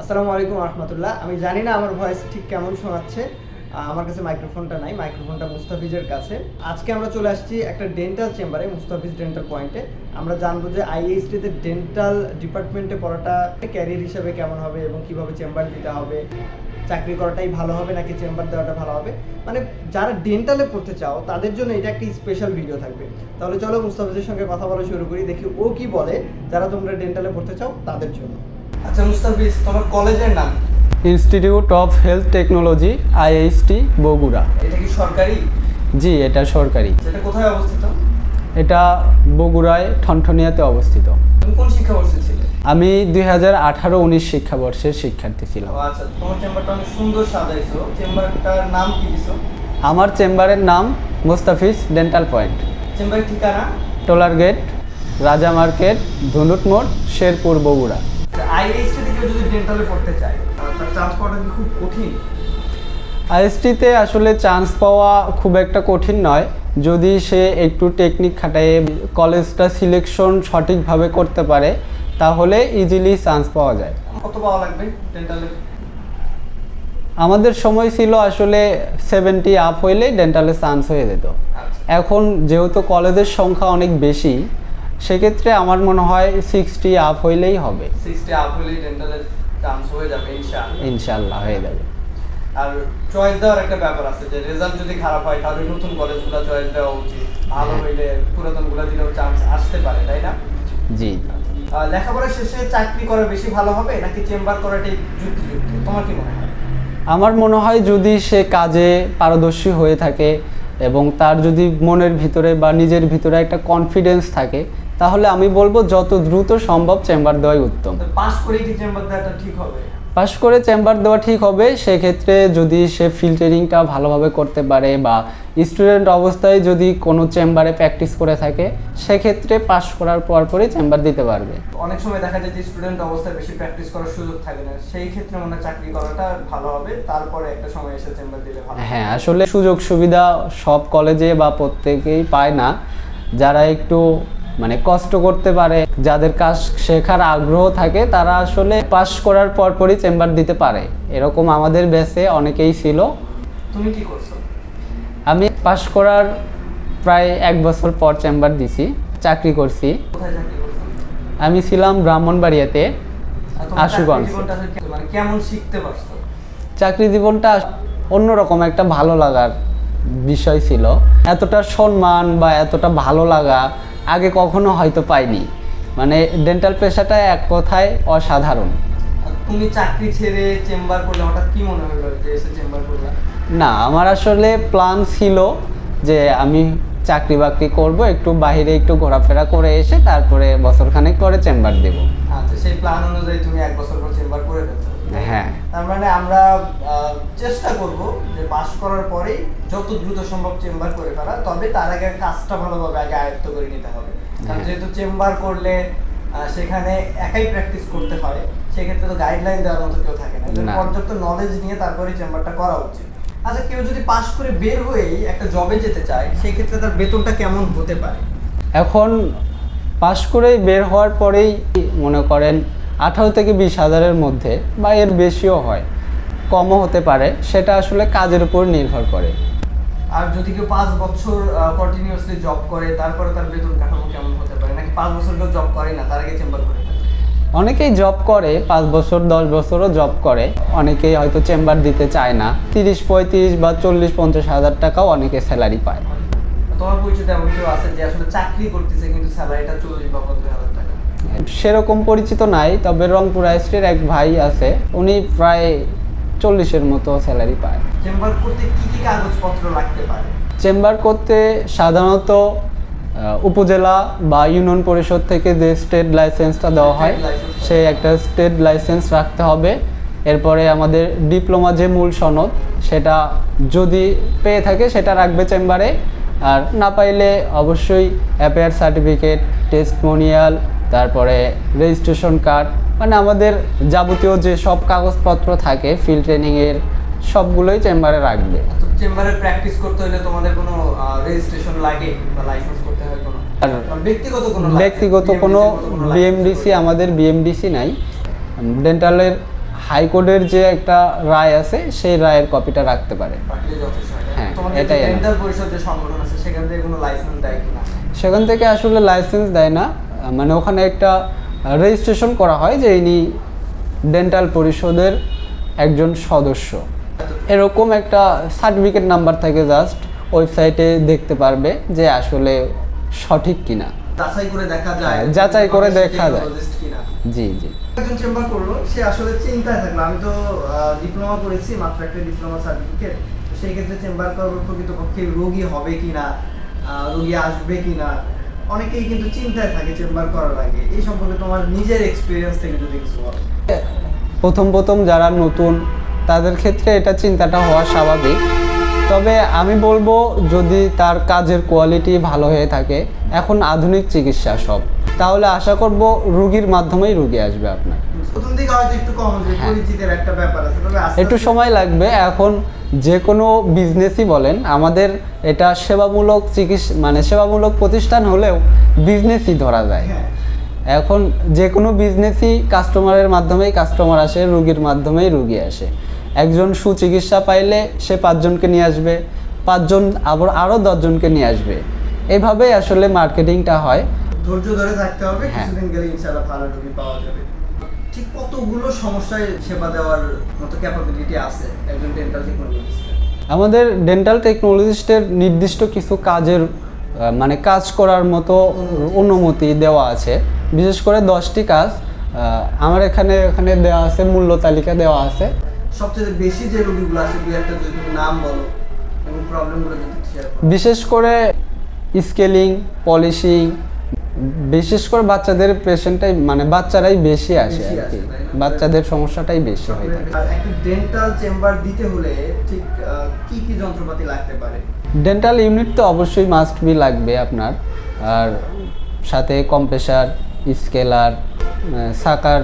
আসসালামু আলাইকুম রহমতুল্লাহ আমি জানি না আমার ভয়েস ঠিক কেমন শোনাচ্ছে। আমার কাছে মাইক্রোফোনটা নাই মাইক্রোফোনটা মুস্তাফিজের কাছে। আজকে আমরা চলে আসছি একটা ডেন্টাল চেম্বারে মুস্তাফিজ ডেন্টাল পয়েন্টে আমরা জানব যে আইএইচটিতে ডেন্টাল ডিপার্টমেন্টে পড়াটা ক্যারিয়ার হিসাবে কেমন হবে এবং কীভাবে চেম্বার দিতে হবে? চাকরি করাটাই ভালো হবে নাকি চেম্বার দেওয়াটা ভালো হবে? মানে যারা ডেন্টালে পড়তে চাও, তাদের জন্য এটা একটা স্পেশাল ভিডিও থাকবে। তাহলে চলো মুস্তাফিজের সঙ্গে কথা বলা শুরু করি, দেখি ও কি বলে, যারা তোমরা ডেন্টালে পড়তে চাও, তাদের জন্য। আচ্ছা মুস্তাফিজ তোমার কলেজের নাম? Institute of health technology IHT Bogura. এটা কি সরকারি? জি এটা সরকারি। সেটা কোথায় অবস্থিত? এটা বগুড়ায় ঠনঠনিয়াতে অবস্থিত। তুমি কোন শিক্ষাবর্ষে ছিলে? আমি দুই হাজার আঠারো উনিশ শিক্ষাবর্ষের শিক্ষার্থী ছিলাম। আচ্ছা তোমার চেম্বারটা অনেক সুন্দর সাজাইছো। চেম্বারটার নাম কি দিছো? আমার চেম্বারের নাম মোস্তাফিজ ডেন্টাল পয়েন্ট। চেম্বারের ঠিকানা? Taller gate Raja market Dhunat মোড় শেরপুর বগুড়া। আইএইচটি থেকে যদি ডেন্টালে পড়তে চায় তার চান্স পাওয়াটা কি খুব কঠিন? আইএসটিতে আসলে চান্স পাওয়া খুব একটা কঠিন নয়। যদি সে একটু টেকনিক খাটায় কলেজটা সিলেকশন সঠিকভাবে করতে পারে তাহলে ইজিলি চান্স পাওয়া যায়। কত পাওয়া লাগবে ডেন্টালে আমাদের সময় ছিল আসলে সেভেন্টি আপ হইলেই ডেন্টালে চান্স হয়ে যেত। আচ্ছা। এখন যেহেতু কলেজের সংখ্যা অনেক বেশি সেক্ষেত্রে আমার মনে হয় সিক্সটি আপ হইলেই হবে। সিক্সটি আপ হলেই ডেন্টালের চান্স হয়ে যাবে ইনশাআল্লাহ। ইনশাল্লাহ হয়ে যাবে। আর চয়েস দেওয়ার একটা ব্যাপার আছে যে রেজাল্ট যদি খারাপ হয় তাহলে নতুন কলেজগুলো চয়েস দেওয়া উচিত। ভালো হ্যাঁ। হইলে পুরাতনগুলো দিলেও চান্স আসতে পারে তাই না? জি। লেখাপড়া শেষে চাকরি করা বেশি ভালো হবে নাকি চেম্বার করাটাই যুক্তিযুক্ত? তোমার কি মনে হয়? আমার মনে হয় যদি সে কাজে পারদর্শী হয়ে থাকে এবং তার যদি মনের ভিতরে বা নিজের ভিতরে একটা কনফিডেন্স থাকে তাহলে আমি বলব যত দ্রুত সম্ভব চেম্বার দেওয়াই উত্তম। পাস করে কি চেম্বার দেওয়াটা ঠিক হবে? পাস করে চেম্বার দেওয়া ঠিক হবে সেক্ষেত্রে যদি সে ফিল্টারিংটা ভালোভাবে করতে পারে বা স্টুডেন্ট অবস্থায় যদি কোনো চেম্বারে প্র্যাকটিস করে থাকে সেক্ষেত্রে পাস করার পর পরই চেম্বার দিতে পারবে। অনেক সময় দেখা যায় যে স্টুডেন্ট অবস্থায় বেশি প্র্যাকটিস করার সুযোগ থাকে না সেই ক্ষেত্রে মনে চাকরি করাটা ভালো হবে তারপরে একটা সময় এসে চেম্বার দিলে ভালো হ্যাঁ আসলে সুযোগ সুবিধা সব কলেজে বা প্রত্যেকেই পায় না। যারা একটু মানে কষ্ট করতে পারে যাদের কাজ শেখার আগ্রহ থাকে তারা আসলে পাস করার পরপরই চেম্বার দিতে পারে। এরকম আমাদের ব্যাচে অনেকেই ছিল। তুমি কি করছ? আমি পাস করার প্রায় এক বছর পর চেম্বার দিছি চাকরি করছি। আমি ছিলাম ব্রাহ্মণবাড়িয়াতে আশুগঞ্জ। মানে কেমন শিখতে পারছ? চাকরি জীবনটা অন্যরকম একটা ভালো লাগার বিষয় ছিল। এতটা সম্মান বা এতটা ভালো লাগা আগে কখনো হয়তো পাইনি। মানে ডেন্টাল পেশাটা এক কথায় অসাধারণ। তুমি চাকরি ছেড়ে চেম্বার করলে হঠাৎ কি মনে হলো যে এসে চেম্বার করলা? না আমার আসলে প্ল্যান ছিল যে আমি চাকরি বাকরি করব একটু বাইরে একটু ঘোরাফেরা করে এসে তারপরে বছরখানেক পরে চেম্বার দেব। আচ্ছা সেই প্ল্যান অনুযায়ী তুমি এক বছর পর চেম্বার করে ফেলছো। হ্যাঁ। তার মানে আমরা চেষ্টা করব যে পাস করার পরেই যত দ্রুত সম্ভব চেম্বার করে ফেলা তবে তার আগে কাজটা ভালোভাবে আগে আয়ত্ত করে নিতে হবে। কারণ হ্যাঁ। যেহেতু চেম্বার করলে সেখানে একাই প্র্যাকটিস করতে হয় সেক্ষেত্রে তো গাইডলাইন দেওয়ার মতো কেউ থাকে না। পর্যাপ্ত নলেজ নিয়ে তারপরে চেম্বারটা করা উচিত। আচ্ছা কেউ যদি পাস করে বের হয়েই একটা জবে যেতে চায় সেক্ষেত্রে তার বেতনটা কেমন হতে পারে? এখন পাশ করে বের হওয়ার পরেই মনে করেন আঠারো থেকে বিশ হাজারের মধ্যে বা এর বেশিও হয় কমও হতে পারে সেটা আসলে কাজের উপর নির্ভর করে। আর যদি কেউ পাঁচ বছর কন্টিনিউয়াসলি জব করে তারপরে তার বেতন কাঠামো কেমন হতে পারে? নাকি পাঁচ বছর কেউ জব করে না তার আগে চেম্বার করে অনেকেই জব করে পাঁচ বছর দশ বছরও জব করে। অনেকেই হয়তো চেম্বার দিতে চায় না। তিরিশ পঁয়ত্রিশ বা চল্লিশ পঞ্চাশ হাজার টাকাও অনেকে স্যালারি পায়। তোমার পরিচিত এমন কেউ আছে যে আসলে চাকরি করতেছে কিন্তু স্যালারিটা চল্লিশ বা পঞ্চাশ সেরকম পরিচিত নাই তবে রংপুর আইস্টের এক ভাই আছে উনি প্রায় চল্লিশের মতো স্যালারি পায়। চেম্বার করতে কি কি কাগজপত্র লাগতে পারে? চেম্বার করতে সাধারণত উপজেলা বা ইউনিয়ন পরিষদ থেকে যে স্টেট লাইসেন্সটা দেওয়া হয়। সেই একটা স্টেট লাইসেন্স রাখতে হবে। এরপরে আমাদের ডিপ্লোমা যে মূল সনদ সেটা যদি পেয়ে থাকে সেটা রাখবে চেম্বারে আর না পাইলে অবশ্যই অ্যাপেয়ার সার্টিফিকেট টেস্টমোনিয়াল তারপরে রেজিস্ট্রেশন কার্ড মানে আমাদের যাবতীয় যে সব কাগজপত্র থাকে ফিল্ড ট্রেনিংয়ের সবগুলোই চেম্বারে রাখবে। চেম্বারে প্র্যাকটিস করতে হলে তোমাদের কোনো রেজিস্ট্রেশন লাগে বা লাইসেন্স করতে হয় কোনো? ব্যক্তিগত কোনো ব্যক্তিগত বিএমডিসি আমাদের বিএমডিসি নাই। ডেন্টালের হাইকোর্টের যে একটা রায় আছে সেই রায়ের কপিটা রাখতে পারে। হয়। হ্যাঁ, এটাই ডেন্টাল পরিষদ যে সংগঠন আছে সেখান থেকে কোনো লাইসেন্স দেয় কিনা? সেখান থেকে আসলে লাইসেন্স দেয় না। মানে ওখানে একটা রেজিস্ট্রেশন করা হয় যে ইনি ডেন্টাল পরিষদের একজন সদস্য। এরকম একটা সার্টিফিকেট নাম্বার থাকে জাস্ট ওয়েবসাইটে দেখতে পারবে যে আসলে সঠিক কিনা। যাচাই করে দেখা যায়। হ্যাঁ, যাচাই করে দেখা যায়। জি জি। একজন চেম্বার করল সে আসলে চিন্তায় থাকল। আমি তো ডিপ্লোমা করেছি মাত্র একটা ডিপ্লোমা সার্টিফিকেট সেই ক্ষেত্রে চেম্বার করব প্রকৃতপক্ষে রোগী হবে কিনা? রোগী আসবে কিনা? অনেকেই কিন্তু চিন্তায় থাকে চেম্বার করার আগে। এই সম্পর্কে তোমার নিজের এক্সপিরিয়েন্স থেকে যদি কিছু বলো। প্রথম প্রথম যারা নতুন, তাদের ক্ষেত্রে এটা চিন্তাটা হওয়া স্বাভাবিক। তবে আমি বলব, যদি তার কাজের কোয়ালিটি ভালো হয়ে থাকে, এখন আধুনিক চিকিৎসা সব। তাহলে আশা করব রুগীর মাধ্যমেই রুগী আসবে আপনার। প্রথম দিকে হয়তো একটু কম হ্যাঁ। পরিচিতের একটা ব্যাপার আছে তবে একটু সময় লাগবে। এখন যে কোনো বিজনেসই বলেন আমাদের এটা সেবামূলক চিকিৎসা মানে সেবামূলক প্রতিষ্ঠান হলেও বিজনেসই ধরা যায়। হ্যাঁ। এখন যে কোনো বিজনেসই কাস্টমারের মাধ্যমেই কাস্টমার আসে রুগীর মাধ্যমেই রুগী আসে। একজন সুচিকিৎসা পাইলে সে পাঁচজনকে নিয়ে আসবে পাঁচজন আবার আরও দশজনকে নিয়ে আসবে। এভাবেই আসলে মার্কেটিংটা হয়। ধৈর্য ধরে থাকতে হবে হ্যাঁ। কিছুদিন গেলে ইনশাআল্লাহ ভালো রোগী পাওয়া যাবে। ঠিক কতগুলো সমস্যায় সেবা দেওয়ার মতো ক্যাপাবিলিটি আছে একজন ডেন্টাল টেকনোলজিস্টের আমাদের ডেন্টাল টেকনোলজিস্টের নির্দিষ্ট কিছু কাজের মানে কাজ করার মতো অনুমতি। দেওয়া আছে। বিশেষ করে দশটি কাজ আমার এখানে এখানে দেওয়া আছে মূল্য তালিকা দেওয়া আছে। সবচেয়ে বেশি যে রোগীগুলো আছে দুই একটা যদি নাম বলো এবং প্রবলেমগুলো যদি বিশেষ করে স্কেলিং পলিশিং বিশেষ করে বাচ্চাদের পেশেন্টটাই মানে বাচ্চারাই বেশি আসে আর কি? বাচ্চাদের সমস্যাটাই বেশি হয়ে থাকে। একটা ডেন্টাল চেম্বার দিতে হলে ঠিক কি কি যন্ত্রপাতি লাগতে পারে? ডেন্টাল ইউনিট তো অবশ্যই মাস্ট বি লাগবে আপনার। আর সাথে কম্প্রেসার স্কেলার সাকার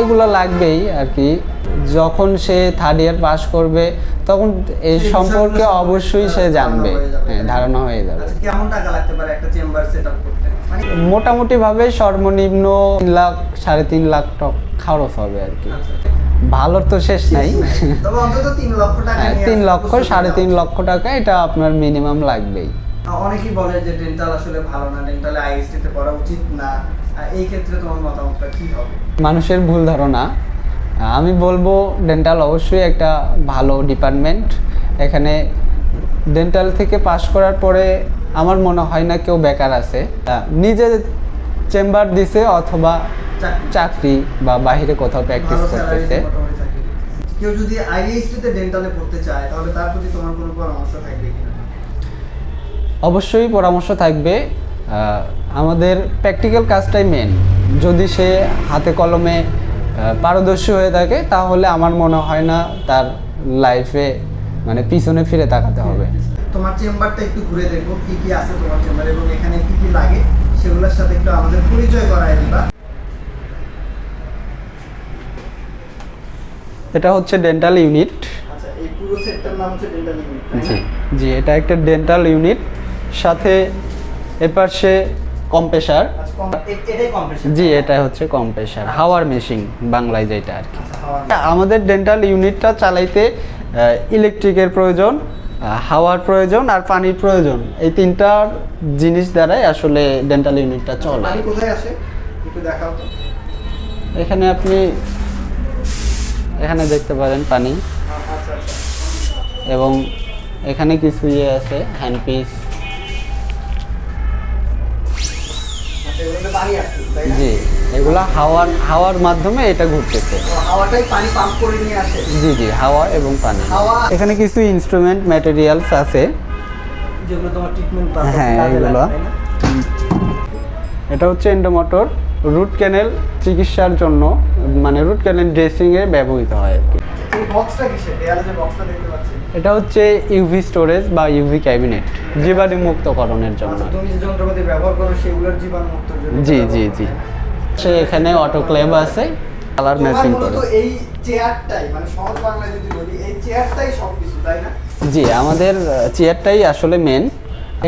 এগুলো লাগবেই আর কি। যখন সে থার্ড ইয়ার পাস করবে তখন এই সম্পর্কে অবশ্যই সে জানবে। হয়ে ধারণা হয়ে যাবে। কেমন টাকা লাগতে পারে একটা চেম্বার সেট করতে? মানে মোটামুটিভাবে সর্বনিম্ন তিন লাখ সাড়ে তিন লাখ টাকা খরচ হবে আর কি। আচ্ছা, ভালোর তো শেষ নাই। তিন লক্ষ হ্যাঁ, সাড়ে তিন লক্ষ টাকা এটা আপনার মিনিমাম লাগবেই। অনেকেই বলে যে ডেন্টাল আসলে ভালো না ডেন্টালে আইএসটি তে পড়া উচিত না। এই ক্ষেত্রে তোমার মতামতটা কি হবে? মানুষের ভুল ধারণা। আমি বলব ডেন্টাল অবশ্যই একটা ভালো ডিপার্টমেন্ট এখানে ডেন্টাল থেকে পাশ করার পরে আমার মনে হয় না কেউ বেকার আছে। নিজে চেম্বার দিছে অথবা চাকরি। বা বাইরে কোথাও প্র্যাকটিস করতেছে। কেউ যদি ডেন্টালে পড়তে চায় তাহলে তার প্রতি তোমার কোনো পরামর্শ থাকবে কিনা? অবশ্যই পরামর্শ থাকবে। আমাদের প্র্যাকটিক্যাল কাজটাই মেন যদি সে হাতে কলমে পারদর্শী হয়ে থাকে তাহলে আমার মনে হয় না তার লাইফে মানে পিছনে ফিরে তাকাতে হবে। তোমার চেম্বারটা একটু ঘুরে দেখব কি কি আছে তোমার চেম্বারে এবং এখানে কি কি লাগে সেগুলোর সাথে একটু আমাদের পরিচয় করায় দিবা। এটা হচ্ছে ডেন্টাল ইউনিট আচ্ছা ইউনিট জি জি এটা একটা ডেন্টাল ইউনিট সাথে এপাশে কম্প্রেসার আচ্ছা কম- এ- এটাই কম্প্রেশন জি এটা হচ্ছে কম্প্রেসার হাওয়ার মেশিন বাংলায় যেটা আর কি। আচ্ছা, আমাদের ডেন্টাল ইউনিটটা চালাইতে ইলেকট্রিকের প্রয়োজন হাওয়ার প্রয়োজন আর পানির প্রয়োজন। এই তিনটা জিনিস দ্বারাই আসলে ডেন্টাল ইউনিটটা চলে। একটু দেখাও এখানে আপনি এখানে দেখতে পারেন পানি। আচ্ছা আচ্ছা। এবং এখানে কিছু ইয়ে আছে হ্যান্ড পিস জি এগুলা হাওয়ার হাওয়ার মাধ্যমে এটা ঘুরতেছে। তো হাওয়াটাই পানি পাম্প করে নিয়ে আসে। জি জি হাওয়া এবং পানি। হাওয়া এখানে কিছু ইনস্ট্রুমেন্ট ম্যাটেরিয়ালস আছে। যেগুলো তোমার ট্রিটমেন্ট হ্যাঁ, এগুলো। এটা হচ্ছে এন্ডোমোটর রুট ক্যানেল চিকিৎসার জন্য মানে রুট ক্যানেল ড্রেসিংয়ে ব্যবহৃত হয়। আর কি এই বক্সটা কিসের? দেয়ালে যে বক্সটা দেখতে পাচ্ছি। এটা হচ্ছে ইউভি স্টোরেজ বা ইউভি ক্যাবিনেট জীবাণু মুক্তকরণের জন্য। আচ্ছা তুমি যে যন্ত্রপাতি ব্যবহার করো সেগুলোর জীবাণু মুক্তর জন্য জি জি জি। সে এখানে অটোক্লেভ আছে কালার ম্যাচিং করে। এই চেয়ারটাই মানে সহজ বাংলায় যদি বলি এই চেয়ারটাই সবকিছু তাই না? জি আমাদের চেয়ারটাই আসলে মেন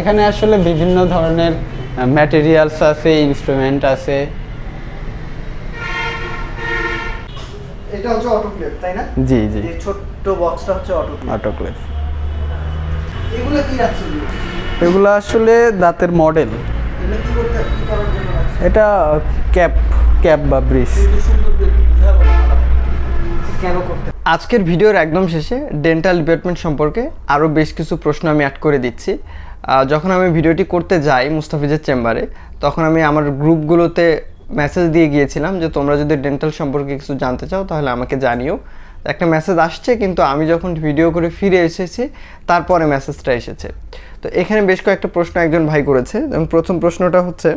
এখানে আসলে বিভিন্ন ধরনের ম্যাটেরিয়ালস আছে ইনস্ট্রুমেন্ট আছে। এটা হচ্ছে অটোক্লেভ তাই না? জি জি। ছোট্ট বক্সটা হচ্ছে অটোক্লেভ অটোক্লেভ এগুলো আসলে দাঁতের মডেল। এটা ক্যাপ ক্যাপ বা ব্রিজ। আজকের ভিডিওর একদম শেষে ডেন্টাল ডিপার্টমেন্ট সম্পর্কে আরও বেশ কিছু প্রশ্ন আমি অ্যাড করে দিচ্ছি। যখন আমি ভিডিওটি করতে যাই মুস্তাফিজের চেম্বারে তখন আমি আমার গ্রুপগুলোতে মেসেজ দিয়ে গিয়েছিলাম যে তোমরা যদি ডেন্টাল সম্পর্কে কিছু জানতে চাও তাহলে আমাকে জানিও। একটা মেসেজ আসছে, কিন্তু আমি যখন ভিডিও করে ফিরে এসেছি, তারপরে মেসেজটা এসেছে। তো এখানে বেশ কয়েকটা প্রশ্ন একজন ভাই করেছে। যেমন প্রথম প্রশ্নটা হচ্ছে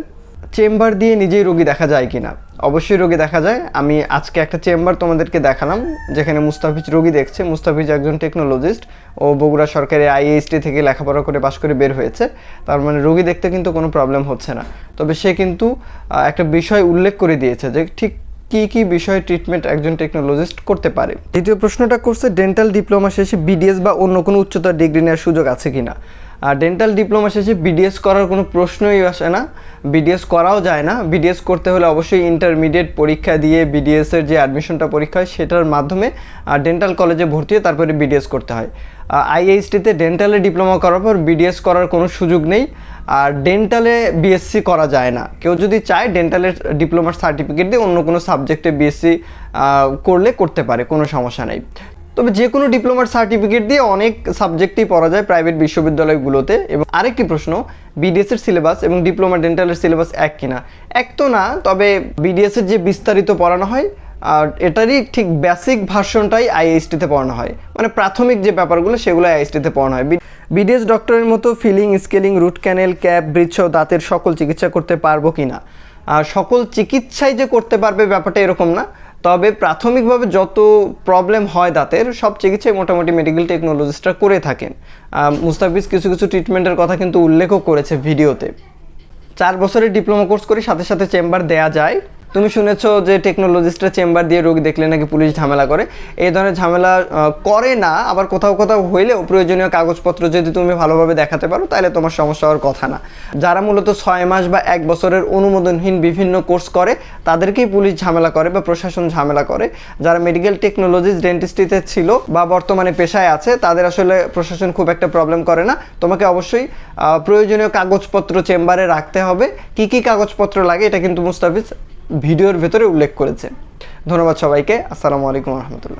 চেম্বার দিয়ে নিজেই রোগী দেখা যায় কি না অবশ্যই রোগী দেখা যায়। আমি আজকে একটা চেম্বার তোমাদেরকে দেখালাম, যেখানে মুস্তাফিজ রোগী দেখছে। মুস্তাফিজ একজন টেকনোলজিস্ট ও বগুড়া সরকারি আইএসটি থেকে লেখাপড়া করে পাশ করে বের হয়েছে। তার মানে রোগী দেখতে কিন্তু কোনো প্রবলেম হচ্ছে না। তবে সে কিন্তু একটা বিষয় উল্লেখ করে দিয়েছে যে ঠিক কি কি বিষয়ে ট্রিটমেন্ট একজন টেকনোলজিস্ট করতে পারে? দ্বিতীয় প্রশ্নটা করছে ডেন্টাল ডিপ্লোমা শেষে বিডিএস বা অন্য কোনো উচ্চতর ডিগ্রি নেওয়ার সুযোগ আছে কিনা? ডেন্টাল ডিপ্লোমা শেষে বিডিএস করার কোনো প্রশ্নই আসে না। বিডিএস করাও যায় না। বিডিএস করতে হলে অবশ্যই ইন্টারমিডিয়েট পরীক্ষা দিয়ে বিডিএসের যে অ্যাডমিশনটা পরীক্ষা হয় সেটার মাধ্যমে ডেন্টাল কলেজে ভর্তি হয়ে তারপরে বিডিএস করতে হয়। আইএইচটিতে ডেন্টালে ডিপ্লোমা করার পর বিডিএস করার কোনো সুযোগ নেই। আর ডেন্টালে বিএসসি করা যায় না। কেউ যদি চায় ডেন্টালের ডিপ্লোমার সার্টিফিকেট দিয়ে অন্য কোনো সাবজেক্টে বিএসসি করলে করতে পারে, কোনো সমস্যা নেই। তবে যে কোনো ডিপ্লোমার সার্টিফিকেট দিয়ে অনেক সাবজেক্টই পড়া যায় প্রাইভেট বিশ্ববিদ্যালয়গুলোতে। এবং আরেকটি প্রশ্ন বিডিএস এর সিলেবাস এবং ডিপ্লোমা ডেন্টালের সিলেবাস এক কিনা? এক তো না, তবে বিডিএস এর যে বিস্তারিত পড়ানো হয়, আর এটারই ঠিক বেসিক ভার্সনটাই আইএসটিতে পড়ানো হয়। মানে প্রাথমিক যে ব্যাপারগুলো, সেগুলো আইএসটিতে পড়ানো হয়। বিডিএস ডক্টরের মতো filling scaling root canal cap bridge দাঁতের সকল চিকিৎসা করতে পারব কি না সকল চিকিৎসাই যে করতে পারবে ব্যাপারটা এরকম না। তবে প্রাথমিকভাবে যত প্রবলেম হয় দাঁতের, সব চিকিৎসাই মোটামুটি মেডিকেল টেকনোলজিস্টরা করে থাকেন। মুস্তাফিজ কিছু কিছু ট্রিটমেন্টের কথা কিন্তু উল্লেখও করেছে ভিডিওতে চার বছরের ডিপ্লোমা কোর্স করে সাথে সাথে চেম্বার দেয়া যায়। তুমি শুনেছো যে টেকনোলজিস্টরা চেম্বার দিয়ে রোগী দেখলে নাকি পুলিশ ঝামেলা করে? এই ধরনের ঝামেলা করে না, আবার কোথাও কোথাও হইলেও প্রয়োজনীয় কাগজপত্র যদি তুমি ভালোভাবে দেখাতে পারো, তাহলে তোমার সমস্যা হওয়ার কথা না। যারা মূলত ছয় মাস বা এক বছরের অনুমোদনহীন বিভিন্ন কোর্স করে, তাদেরকেই পুলিশ ঝামেলা করে বা প্রশাসন ঝামেলা করে। যারা মেডিকেল টেকনোলজিস ডেন্টিস্ট্রিতে ছিল বা বর্তমানে পেশায় আছে, তাদের আসলে প্রশাসন খুব একটা প্রবলেম করে না। তোমাকে অবশ্যই প্রয়োজনীয় কাগজপত্র চেম্বারে রাখতে হবে। কি কি কাগজপত্র লাগে, এটা কিন্তু মুস্তাফিজ ভিডিওর ভেতরে উল্লেখ করেছে। ধন্যবাদ সবাইকে। আসসালামু আলাইকুম রহমতুল্লাহ।